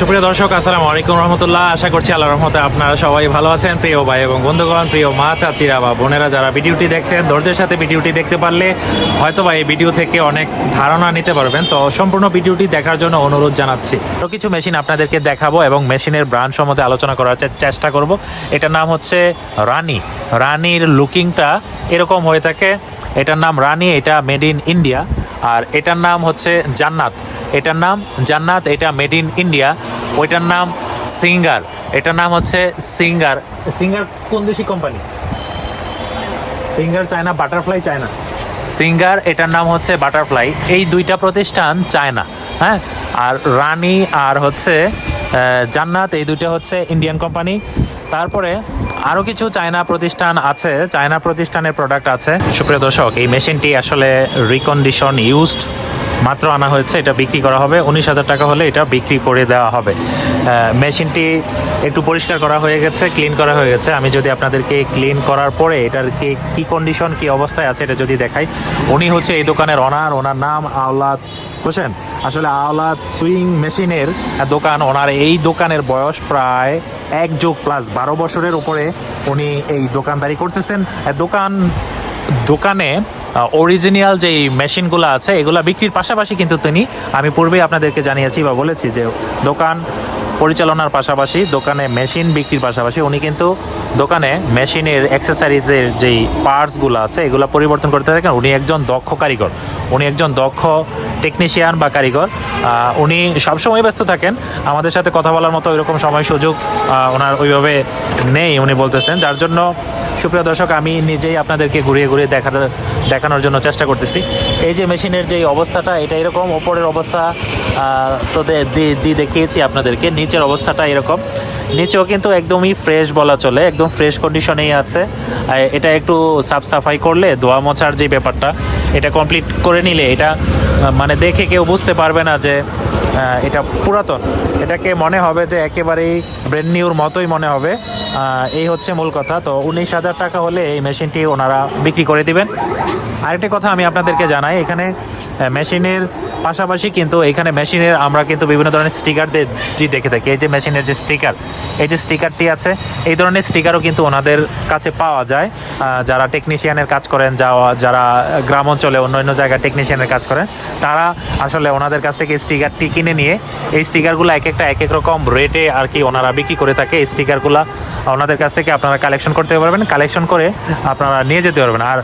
সুপ্রিয় দর্শক, আসসালামু আলাইকুম রহমতুল্লাহ। আশা করছি আল্লাহ রহমতে আপনারা সবাই ভালো আছেন। প্রিয় ভাই এবং বন্ধুগণ, প্রিয় মা, চাচিরা বা বোনেরা যারা ভিডিওটি দেখছেন, ধৈর্যের সাথে ভিডিওটি দেখতে পারলে হয়তো বা এই ভিডিও থেকে অনেক ধারণা নিতে পারবেন। তো সম্পূর্ণ ভিডিওটি দেখার জন্য অনুরোধ জানাচ্ছি। আরও কিছু মেশিন আপনাদেরকে দেখাবো এবং মেশিনের ব্র্যান্ড সম্বন্ধে আলোচনা করার চেষ্টা করব। এটার নাম হচ্ছে রানি। রানির লুকিংটা এরকম হয়ে থাকে। এটার নাম রানি, এটা মেড ইন ইন্ডিয়া আর এটার নাম হচ্ছে জান্নাত। এটার নাম জান্নাত এটা মেড ইন ইন্ডিয়া ওইটার নাম সিঙ্গার। এটার নাম হচ্ছে সিঙ্গার। সিঙ্গার কোন দেশি company Singer China Butterfly China. Singer এটার নাম হচ্ছে বাটারফ্লাই এই দুইটা প্রতিষ্ঠান চায়না হ্যাঁ? আর রানি আর হচ্ছে জান্নাত এই দুইটা হচ্ছে ইন্ডিয়ান কোম্পানি তারপরে আরও কিছু চায়না প্রতিষ্ঠান আছে, চায়না প্রতিষ্ঠানের প্রোডাক্ট আছে। সুপ্রিয় দর্শক, এই মেশিনটি আসলে রিকন্ডিশন ইউজড মাত্র আনা হয়েছে, এটা বিক্রি করা হবে। উনিশ হাজার টাকা হলে এটা বিক্রি করে দেওয়া হবে। মেশিনটি একটু পরিষ্কার করা হয়ে গেছে ক্লিন করা হয়ে গেছে। আমি যদি আপনাদেরকে ক্লিন করার পরে এটার কি কী কন্ডিশন কী অবস্থায় আছে, এটা যদি দেখাই। উনি হচ্ছে এই দোকানের ওনার ওনার নাম আওলাদ বুঝছেন? আসলে আওলাদ সুইং মেশিনের দোকান, ওনার এই দোকানের বয়স প্রায় এক যোগ প্লাস বারো বছরের উপরে উনি এই দোকানদারি করতেছেন। দোকান, দোকানে অরিজিনাল যেই মেশিনগুলো আছে, এগুলো বিক্রির পাশাপাশি কিন্তু তিনি, আমি পূর্বেই আপনাদেরকে জানিয়েছি বা বলেছি যে দোকান পরিচালনার পাশাপাশি দোকানে মেশিন বিক্রির পাশাপাশি উনি কিন্তু দোকানে মেশিনের অ্যাক্সেসারিজের যেই পার্টসগুলো আছে, এগুলো পরিবর্তন করতে থাকেন। উনি একজন দক্ষ কারিগর। উনি একজন দক্ষ টেকনিশিয়ান বা কারিগর। উনি সবসময় ব্যস্ত থাকেন। আমাদের সাথে কথা বলার মতো এরকম সময় সুযোগ ওনার ওইভাবে নেই, উনি বলতেছেন। যার জন্য সুপ্রিয় দর্শক, আমি নিজেই আপনাদেরকে ঘুরিয়ে ঘুরিয়ে দেখার দেখানোর জন্য চেষ্টা করতেছি। এই যে মেশিনের যে অবস্থাটা, এটা এরকম, ওপরের অবস্থা তো দে- দি- দি দেখিয়েছি আপনাদেরকে, নিচের অবস্থাটা এরকম। নিচেও কিন্তু একদমই ফ্রেশ বলা চলে, একদম ফ্রেশ কন্ডিশনেই আছে। এটা একটু সাফ সাফাই করলে, ধোয়া মোছার যে ব্যাপারটা, এটা কমপ্লিট করে নিলে, এটা মানে দেখে কেউ বুঝতে পারবে না যে এটা পুরাতন। এটাকে মনে হবে যে একেবারেই ব্রেন নিউর মতোই মনে হবে। এই হচ্ছে মূল কথা। তো উনিশ হাজার টাকা হলে এই মেশিনটি ওনারা বিক্রি করে দিবেন। আরেকটি কথা আমি আপনাদেরকে জানাই, এখানে মেশিনের পাশাপাশি কিন্তু এখানে মেশিনের আমরা কিন্তু বিভিন্ন ধরনের স্টিকার জি দেখে থাকি। এই যে মেশিনের যে স্টিকার এই যে স্টিকারটি আছে, এই ধরনের স্টিকারও কিন্তু ওনাদের কাছে পাওয়া যায়। যারা টেকনিশিয়ানের কাজ করেন যা যারা গ্রাম অঞ্চলে অন্য অন্য জায়গায় টেকনিশিয়ানের কাজ করেন, তারা আসলে ওনাদের কাছ থেকে স্টিকারটি কিনে নিয়ে, এই স্টিকারগুলো এক একটা এক এক রকম রেটে আর কি ওনারা বিক্রি করে থাকে স্টিকারগুলো ওনাদের কাছ থেকে আপনারা কালেকশন করতে পারবেন। কালেকশন করে আপনারা নিয়ে যেতে পারবেন। আর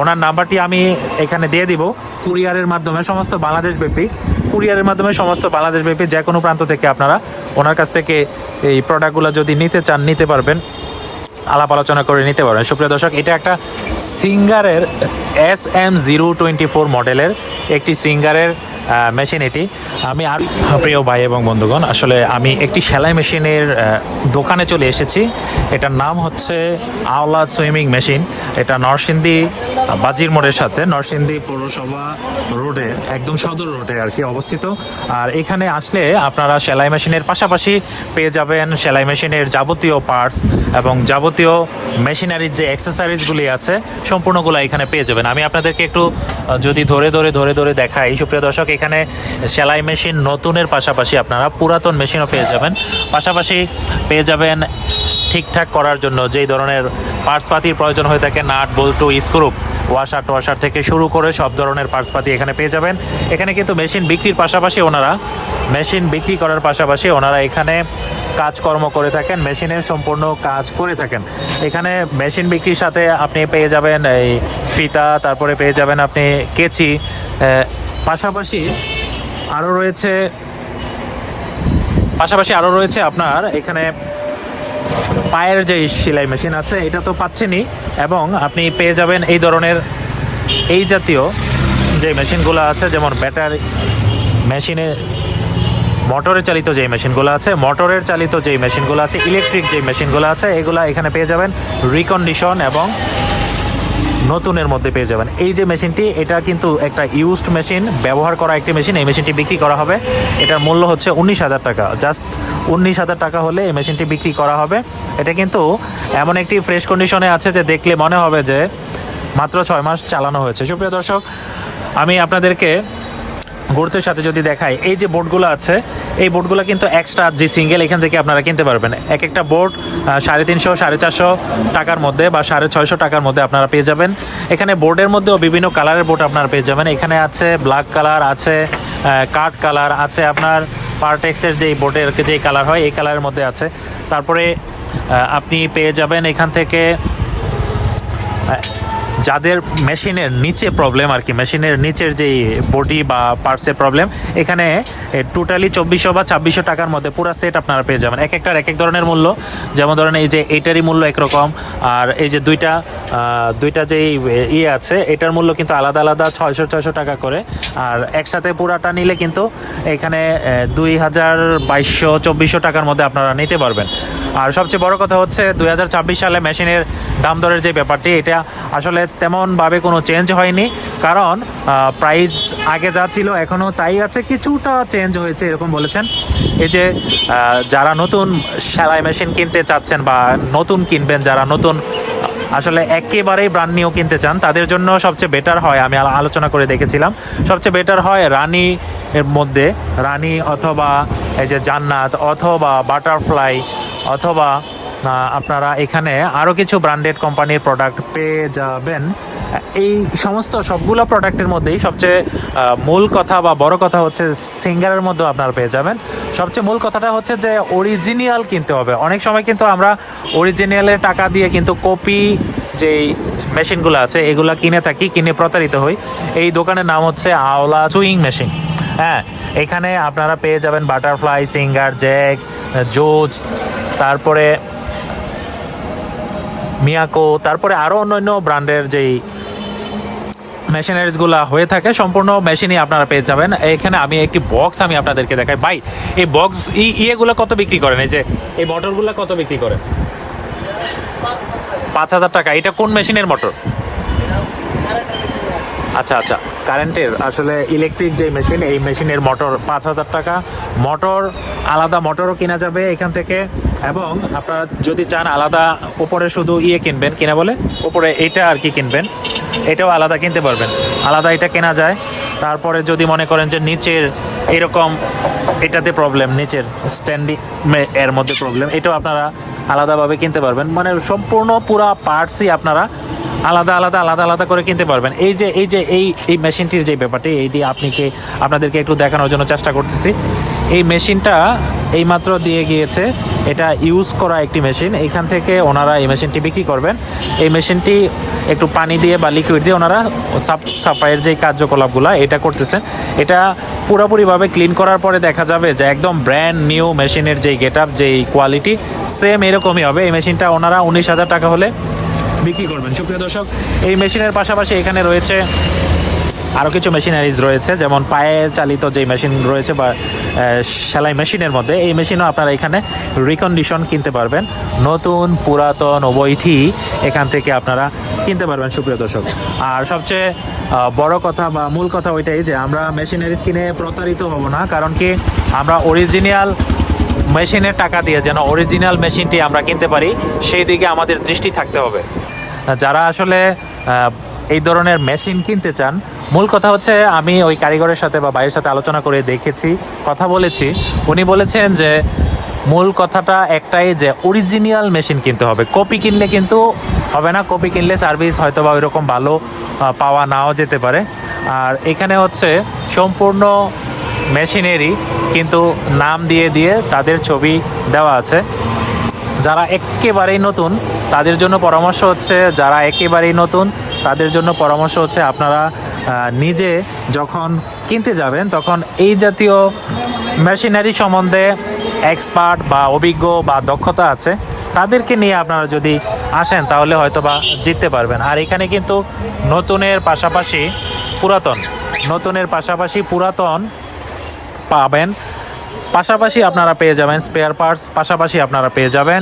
ওনার নাম্বারটি আমি এখানে দিয়ে দিব। কুরিয়ারের মাধ্যমে সমস্ত বাংলাদেশ ব্যাপী, কুরিয়ারের মাধ্যমে সমস্ত বাংলাদেশ ব্যাপী যে কোনো প্রান্ত থেকে আপনারা ওনার কাছ থেকে এই প্রোডাক্টগুলো যদি নিতে চান, নিতে পারবেন। আলাপ আলোচনা করে নিতে পারবেন। সুপ্রিয় দর্শক, এটা একটা সিঙ্গারের S M zero twenty four মডেলের একটি সিঙ্গারের মেশিন এটি। আমি আর প্রিয় ভাই এবং বন্ধুগণ, আসলে আমি একটি সেলাই মেশিনের দোকানে চলে এসেছি। এটার নাম হচ্ছে আওলা সুইমিং মেশিন। এটা নরসিংদী, বাজির মোড়ের সাথে, নরসিংদী পৌরসভা রোডে, একদম সদর রোডে আর কি অবস্থিত। আর এখানে আসলে আপনারা সেলাই মেশিনের পাশাপাশি পেয়ে যাবেন সেলাই মেশিনের যাবতীয় পার্টস এবং যাবতীয় মেশিনারির যে অ্যাক্সেসারিজগুলি আছে, সম্পূর্ণগুলো এখানে পেয়ে যাবেন। আমি আপনাদেরকে একটু যদি ধরে ধরে ধরে ধরে দেখাই, সুপ্রিয় দর্শক, এখানে সেলাই মেশিন নতুনের পাশাপাশি আপনারা পুরাতন মেশিনও পেয়ে যাবেন। পাশাপাশি পেয়ে যাবেন ঠিকঠাক করার জন্য যেই ধরনের পার্টসপাতির প্রয়োজন হয়ে থাকে, নাট, বল্টু স্ক্রু ওয়াশার টোয়াশার থেকে শুরু করে সব ধরনের পার্টসপাতি এখানে পেয়ে যাবেন। এখানে কিন্তু মেশিন বিক্রির পাশাপাশি ওনারা, মেশিন বিক্রি করার পাশাপাশি ওনারা এখানে কাজকর্ম করে থাকেন মেশিনের সম্পূর্ণ কাজ করে থাকেন। এখানে মেশিন বিক্রির সাথে আপনি পেয়ে যাবেন এই ফিতা, তারপরে পেয়ে যাবেন আপনি কেচি। পাশাপাশি আরও রয়েছে, পাশাপাশি আরও রয়েছে আপনার এখানে পায়ের যে সেলাই মেশিন আছে, এটা তো পাচ্ছেনই, এবং আপনি পেয়ে যাবেন এই ধরনের এই জাতীয় যে মেশিনগুলো আছে, যেমন ব্যাটারি মেশিনে, মোটরে চালিত যেই মেশিনগুলো আছে মোটরের চালিত যেই মেশিনগুলো আছে, ইলেকট্রিক যেই মেশিনগুলো আছে, এগুলো এখানে পেয়ে যাবেন রিকন্ডিশন এবং নতুনের মধ্যে পেয়ে যাবেন। এই যে মেশিনটি, এটা কিন্তু একটা ইউজড মেশিন ব্যবহার করা একটি মেশিন এই মেশিনটি বিক্রি করা হবে। এটার মূল্য হচ্ছে উনিশ হাজার টাকা। জাস্ট উনিশ হাজার টাকা হলে এই মেশিনটি বিক্রি করা হবে। এটা কিন্তু এমন একটি ফ্রেশ কন্ডিশনে আছে যে দেখলে মনে হবে যে মাত্র ছয় মাস চালানো হয়েছে। সুপ্রিয় দর্শক, আমি আপনাদেরকে গুরুত্বের সাথে যদি দেখাই, এই যে বোর্ডগুলো আছে, এই বোর্ডগুলো কিন্তু এক্সট্রা যে সিঙ্গেল এখান থেকে আপনারা কিনতে পারবেন। এক একটা বোর্ড সাড়ে তিনশো, সাড়ে চারশো টাকার মধ্যে বা সাড়ে ছয়শো টাকার মধ্যে আপনারা পেয়ে যাবেন। এখানে বোর্ডের মধ্যেও বিভিন্ন কালারের বোর্ড আপনারা পেয়ে যাবেন। এখানে আছে ব্ল্যাক কালার আছে কাঠ কালার আছে আপনার পার্টেক্সের যেই বোর্ডের যেই কালার হয়, এই কালারের মধ্যে আছে। তারপরে আপনি পেয়ে যাবেন এখান থেকে যাদের মেশিনের নিচে প্রবলেম আর কি, মেশিনের নিচের যে বডি বা পার্টসের প্রবলেম এখানে টোটালি চব্বিশশো বা ছাব্বিশশো টাকার মধ্যে পুরো সেট আপনারা পেয়ে যাবেন। এক একটার এক এক ধরনের মূল্য। যেমন ধরেন এই যে এইটারই মূল্য একরকম, আর এই যে দুইটা দুইটা যেই ইয়ে আছে, এটার মূল্য কিন্তু আলাদা আলাদা ছয়শো ছয়শো টাকা করে। আর একসাথে পুরাটা নিলে কিন্তু এখানে দুই হাজার বাইশশো, চব্বিশশো টাকার মধ্যে আপনারা নিতে পারবেন। আর সবচেয়ে বড় কথা হচ্ছে, দুই সালে মেশিনের দাম দরের যে ব্যাপারটি, এটা আসলে তেমনভাবে কোনো চেঞ্জ হয়নি। কারণ প্রাইস আগে যা ছিল এখনও তাই আছে, কিছুটা চেঞ্জ হয়েছে, এরকম বলেছেন। এই যে যারা নতুন সেলাই মেশিন কিনতে চাচ্ছেন বা নতুন কিনবেন, যারা নতুন, আসলে একেবারেই ব্র্যান্ড নিউ কিনতে চান, তাদের জন্য সবচেয়ে বেটার হয়, আমি আলোচনা করে দেখেছিলাম। সবচেয়ে বেটার হয় রানী এর মধ্যে, রানী অথবা এই যে জান্নাত, অথবা বাটারফ্লাই অথবা আপনারা এখানে আরও কিছু ব্র্যান্ডেড কোম্পানির প্রোডাক্ট পেয়ে যাবেন। এই সমস্ত সবগুলো প্রোডাক্টের মধ্যেই সবচেয়ে মূল কথা বা বড় কথা হচ্ছে সিঙ্গারের মধ্যেও আপনারা পেয়ে যাবেন। সবচেয়ে মূল কথাটা হচ্ছে যে অরিজিনাল কিনতে হবে। অনেক সময় কিন্তু আমরা অরিজিনালের টাকা দিয়ে কিন্তু কপি যেই মেশিনগুলো আছে, এগুলো কিনে থাকি, কিনে প্রতারিত হই। এই দোকানের নাম হচ্ছে আওলা সুইং মেশিন। হ্যাঁ এখানে আপনারা পেয়ে যাবেন বাটারফ্লাই সিঙ্গার জ্যাক জোজ, তারপরে মিয়াকো, তারপরে আরও অন্যান্য ব্র্যান্ডের যেই মেশিনারিজগুলো হয়ে থাকে, সম্পূর্ণ মেশিনই আপনারা পেয়ে যাবেন। এখানে আমি একটি বক্স আমি আপনাদেরকে দেখাই। ভাই, এই বক্স ই, ইয়েগুলো কত বিক্রি করেন? এই যে, এই মোটরগুলো কত বিক্রি করেন? পাঁচ হাজার টাকা। এটা কোন মেশিনের মোটর? আচ্ছা আচ্ছা। কারেন্টের, আসলে ইলেকট্রিক যে মেশিন এই মেশিনের মোটর পাঁচ হাজার টাকা। মোটর আলাদা মোটরও কেনা যাবে এখান থেকে। এবং আপনারা যদি চান আলাদা, উপরে শুধু ইয়ে কিনবেন, কিনা বলে? উপরে এটা আর কি কিনবেন। এটাও আলাদা কিনতে পারবেন। আলাদা এটা কেনা যায়। তারপরে যদি মনে করেন যে নিচের এরকম, এটাতে প্রবলেম নিচের স্ট্যান্ডিং এর মধ্যে প্রবলেম এটাও আপনারা আলাদাভাবে কিনতে পারবেন। মানে সম্পূর্ণ পুরা পার্টসই আপনারা আলাদা আলাদা আলাদা আলাদা করে কিনতে পারবেন। এই যে এই যে, এই এই মেশিনটির যে ব্যাপারটি এইটি আপনিকে আপনাদেরকে একটু দেখানোর জন্য চেষ্টা করতেছি। এই মেশিনটা এইমাত্র দিয়ে গিয়েছে। এটা ইউজ করা একটি মেশিন। এখান থেকে ওনারা এই মেশিনটি বিক্রি করবেন। এই মেশিনটি একটু পানি দিয়ে বা লিকুইড দিয়ে ওনারা সাফ, সাফাইয়ের যে কার্যকলাপগুলো, এটা করতেছেন। এটা পুরোপুরিভাবে ক্লিন করার পরে দেখা যাবে যে একদম ব্র্যান্ড নিউ মেশিনের যেই গেট আপ যেই কোয়ালিটি সেম এরকমই হবে। এই মেশিনটা ওনারা উনিশ হাজার টাকা হলে বিক্রি করবেন। সুপ্রিয় দর্শক, এই মেশিনের পাশাপাশি এখানে রয়েছে আরও কিছু মেশিনারিজ রয়েছে, যেমন পায়ে চালিত যে মেশিন রয়েছে বা সেলাই মেশিনের মধ্যে, এই মেশিনও আপনারা এখানে রিকন্ডিশন কিনতে পারবেন। নতুন, পুরাতন উভয়টি এখান থেকে আপনারা কিনতে পারবেন, সুপ্রিয় দর্শক। আর সবচেয়ে বড় কথা বা মূল কথা ওইটাই যে, আমরা মেশিনারিজ কিনে প্রতারিত হব না, কারণ কি আমরা অরিজিনাল মেশিনের টাকা দিয়ে যেন অরিজিনাল মেশিনটি আমরা কিনতে পারি, সেই দিকে আমাদের দৃষ্টি থাকতে হবে। যারা আসলে এই ধরনের মেশিন কিনতে চান, মূল কথা হচ্ছে আমি ওই কারিগরের সাথে বা ভাইয়ের সাথে আলোচনা করে দেখেছি, কথা বলেছি। উনি বলেছেন যে, মূল কথাটা একটাই যে অরিজিনাল মেশিন কিনতে হবে। কপি কিনলে কিন্তু হবে না কপি কিনলে সার্ভিস হয়তো বা ওইরকম ভালো পাওয়া নাও যেতে পারে। আর এখানে হচ্ছে সম্পূর্ণ মেশিনেরই কিন্তু নাম দিয়ে দিয়ে তাদের ছবি দেওয়া আছে। যারা একেবারেই নতুন তাদের জন্য পরামর্শ হচ্ছে, যারা একেবারেই নতুন, তাদের জন্য পরামর্শ হচ্ছে আপনারা নিজে যখন কিনতে যাবেন, তখন এই জাতীয় মেশিনারি সম্বন্ধে এক্সপার্ট বা অভিজ্ঞ বা দক্ষতা আছে, তাদেরকে নিয়ে আপনারা যদি আসেন, তাহলে হয়তো বা জিততে পারবেন। আর এখানে কিন্তু নতুনের পাশাপাশি পুরাতন, নতুনের পাশাপাশি পুরাতন পাবেন। পাশাপাশি আপনারা পেয়ে যাবেন স্পেয়ার পার্টস পাশাপাশি আপনারা পেয়ে যাবেন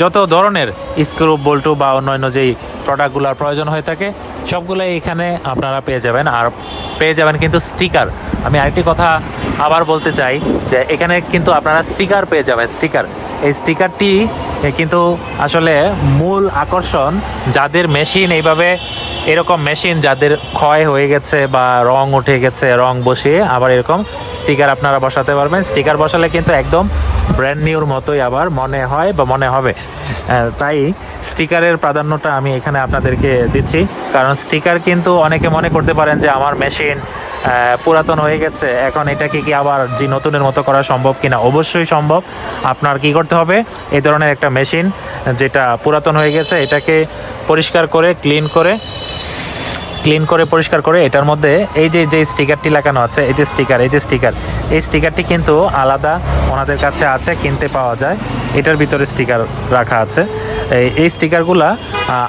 যত ধরনের স্ক্রু বল্টু বা অন্যান্য যেই প্রোডাক্টগুলোর প্রয়োজন হয়ে থাকে সবগুলো এখানে আপনারা পেয়ে যাবেন। আর পেয়ে যাবেন কিন্তু স্টিকার আমি আরেকটি কথা আবার বলতে চাই যে এখানে কিন্তু আপনারা স্টিকার পেয়ে যাবেন স্টিকার এই স্টিকারটি কিন্তু আসলে মূল আকর্ষণ যাদের মেশিন, এইভাবে এরকম মেশিন যাদের ক্ষয় হয়ে গেছে বা রং উঠে গেছে, রং বসিয়ে আবার এরকম স্টিকার আপনারা বসাতে পারবেন। স্টিকার বসালে কিন্তু একদম ব্র্যান্ড নিউর মতোই আবার মনে হয় বা মনে হবে। তাই স্টিকারের প্রাধান্যটা আমি এখানে আপনাদেরকে দিচ্ছি। কারণ স্টিকার কিন্তু অনেকে মনে করতে পারেন যে আমার মেশিন পুরাতন হয়ে গেছে, এখন এটাকে কি আবার যে নতুনের মতো করা সম্ভব কিনা? অবশ্যই সম্ভব। আপনার কি করতে হবে? এই ধরনের একটা মেশিন যেটা পুরাতন হয়ে গেছে, এটাকে পরিষ্কার করে, ক্লিন করে ক্লিন করে, পরিষ্কার করে, এটার মধ্যে এই যে যে স্টিকারটি লাগানো আছে, এই যে স্টিকার, এই যে স্টিকার, এই স্টিকারটি কিন্তু আলাদা ওনাদের কাছে আছে, কিনতে পাওয়া যায়। এটার ভিতরে স্টিকার রাখা আছে। এই- স্টিকারগুলা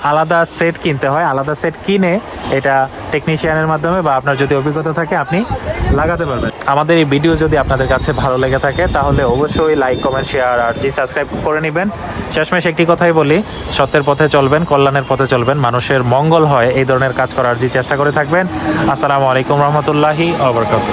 আলাদা সেট কিনতে হয়। আলাদা সেট কিনে এটা টেকনিশিয়ানের মাধ্যমে বা আপনার যদি অভিজ্ঞতা থাকে, আপনি লাগাতে পারবেন। আমাদের এই ভিডিও যদি আপনাদের কাছে ভালো লেগে থাকে, তাহলে অবশ্যই লাইক, কমেন্ট, শেয়ার আর জি সাবস্ক্রাইব করে নেবেন। শেষমেশ একটি কথাই বলি, সত্যের পথে চলবেন, কল্যাণের পথে চলবেন, মানুষের মঙ্গল হয় এই ধরনের কাজ করার চেষ্টা করে থাকবেন আসসালামু আলাইকুম রহমতুল্লাহি আবরকাত